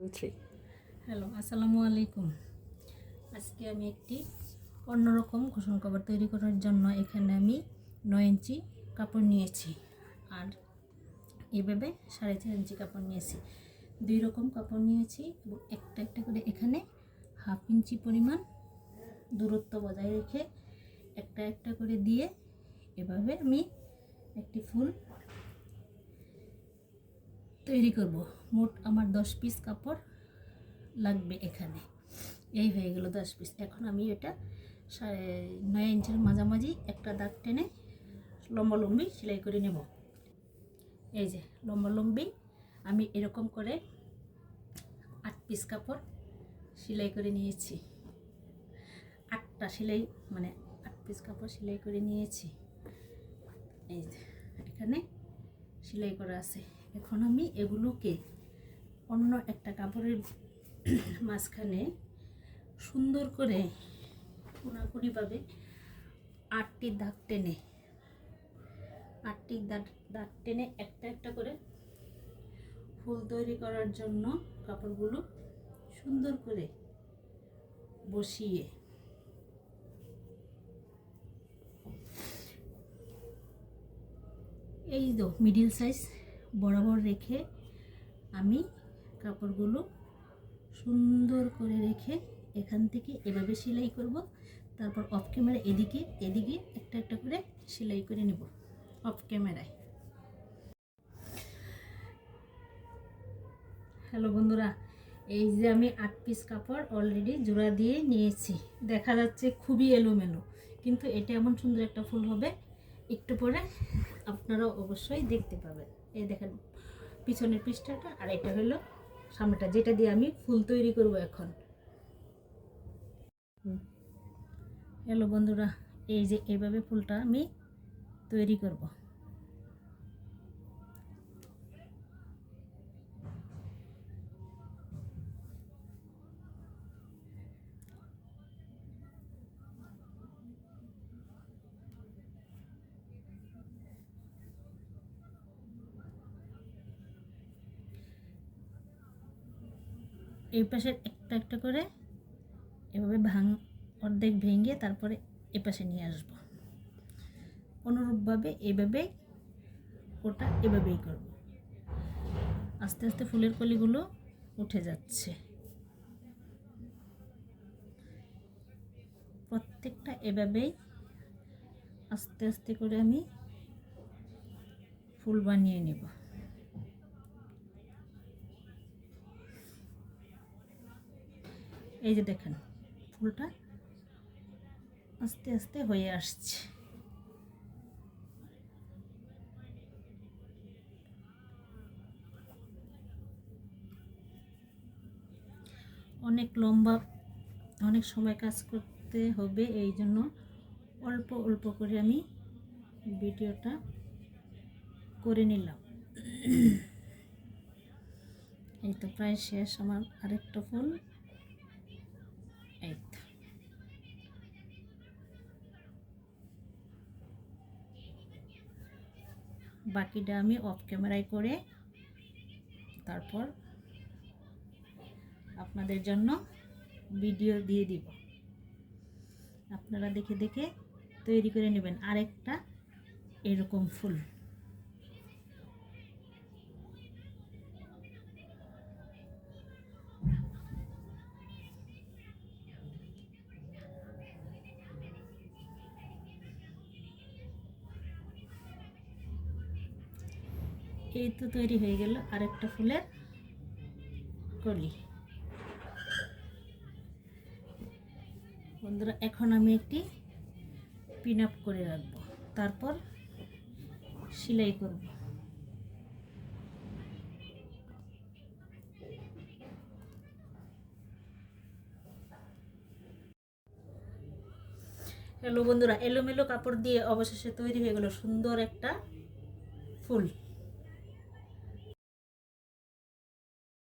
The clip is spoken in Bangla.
হ্যালো আসসালামু আলাইকুম। আজকে আমি একটি অন্যরকম কুশন কভার তৈরি করার জন্য এখানে আমি নয় ইঞ্চি কাপড় নিয়েছি আর এভাবে সাড়ে চার ইঞ্চি কাপড় নিয়েছি। দুই রকম কাপড় নিয়েছি এবং একটা একটা করে এখানে হাফ ইঞ্চি পরিমাণ দূরত্ব বজায় রেখে একটা একটা করে দিয়ে এভাবে আমি একটি ফুল তৈরি করব। মোট আমার দশ পিস কাপড় লাগবে এখানে। এই হয়ে গেল দশ পিস। এখন আমি এটা নয় ইঞ্চের মাঝামাঝি একটা দাগ টেনে লম্বালম্বি সেলাই করে নেব। এই যে লম্বালম্বি, আমি এরকম করে আট পিস কাপড় সেলাই করে নিয়েছি। আটটা সেলাই মানে আট পিস কাপড় সেলাই করে নিয়েছি। এই যে এখানে সেলাই করা আছে। এখন আমি এগুলোকে অন্য একটা কাপড়ের মাঝখানে সুন্দর করে কোনাকুনিভাবে আটটি দাগ টেনে, আটটি দাগ দাগ টেনে একটা একটা করে ফুল তৈরি করার জন্য কাপড়গুলো সুন্দর করে বসিয়ে এই তো মিডিল সাইজ বরাবর রেখে আমি কাপড়গুলো সুন্দর করে রেখে এখান থেকে এভাবে সেলাই করব। তারপর অফ ক্যামেরা এদিকে এদিকে একটা একটা করে সেলাই করে নেব অফ ক্যামেরায় হ্যালো বন্ধুরা, এই যে আমি আট পিস কাপড় অলরেডি জোড়া দিয়ে নিয়েছি। দেখা যাচ্ছে খুবই এলোমেলো, কিন্তু এটা এমন সুন্দর একটা ফুল হবে, একটু পরে আপনারা অবশ্যই দেখতে পাবেন। এই দেখেন, পিছনের পৃষ্ঠাটা, আর এটা হলো সামনেটা, যেটা দিয়ে আমি ফুল তৈরি করব এখন। হ্যালো বন্ধুরা, এই যে এইভাবে ফুলটা আমি তৈরি করব। এই পাশের একটা একটা করে এভাবে ভাঙ, অর্ধেক ভেঙে তারপরে এ পাশে নিয়ে আসব। অনুরূপভাবে এভাবে ওটা এভাবেই করব। আস্তে আস্তে ফুলের কলিগুলো উঠে যাচ্ছে। প্রত্যেকটা এভাবেই আস্তে আস্তে করে আমি ফুল বানিয়ে নেব। এই যে দেখেন, ফুলটা আস্তে আস্তে হয়ে আসছে। অনেক লম্বা, অনেক সময় কাজ করতে হবে, এই জন্য অল্প অল্প করে আমি ভিডিওটা করে নিলাম। এই তো প্রায় শেষ, আমার আরেকটা ফুল এই তো বাকিটা আমি অফ ক্যামেরায় করে তারপর আপনাদের জন্য ভিডিও দিয়ে দিব। আপনারা দেখে দেখে তৈরি করে নেবেন। আরেকটা এরকম ফুল। এই তো তৈরি হয়ে গেল আরেকটা ফুলের কলি। বন্ধুরা, এখন আমি একটি পিন আপ করে রাখব। তারপর সেলাই করব। হ্যালো বন্ধুরা, এলোমেলো কাপড় দিয়ে অবশেষে তৈরি হয়ে গেল সুন্দর একটা ফুল।